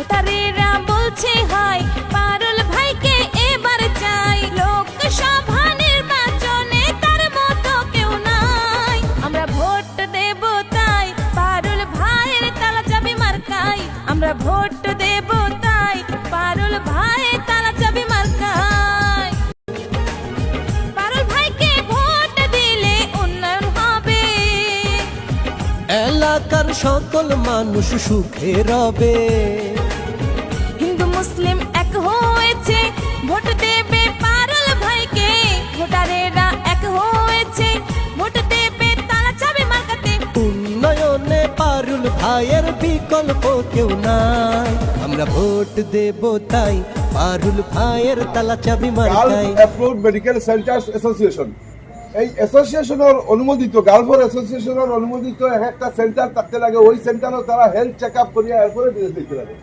ভোটারেরা বলছে, হয়, পারুল ভাইকে এবার চাই। লোকসভা নির্বাচনে তার মতো কেউ নাই। আমরা ভোট দেব তাই, পারুল ভাইয়ের তালা চাবি মার্কাই। আমরা ভোট দেব পারুল ভাইয়ের তালা চাবি মার্কাই। পারুল ভাইকে ভোট দিলে উন্নয়ন হবে। এলাকার সকল মানুষ সুখে রবে। মুসলিম এক হয়েছে। ভোট দেবে পারুল ভাইকে। ভোটারেরা এক হয়েছে। ভোট দেবে তারা চাবি মার্কাতে। উন্নয়নে পারুল ভাইয়ের বিকল্প কেউ নাই। আমরা ভোট দেব তাই পারুল ভাইয়ের তালা চাবি মার্কাই অ্যাপ্রুভড মেডিকেল সেন্টার্স অ্যাসোসিয়েশন। এই অ্যাসোসিয়েশনের অনুমোদিত গালফর অ্যাসোসিয়েশনের অনুমোদিত এক একটা সেন্টার থাকতে লাগে। ওই সেন্টারও তারা হেলথ চেক আপ করিয়া এরপরে বিদেশ দিতে লাগে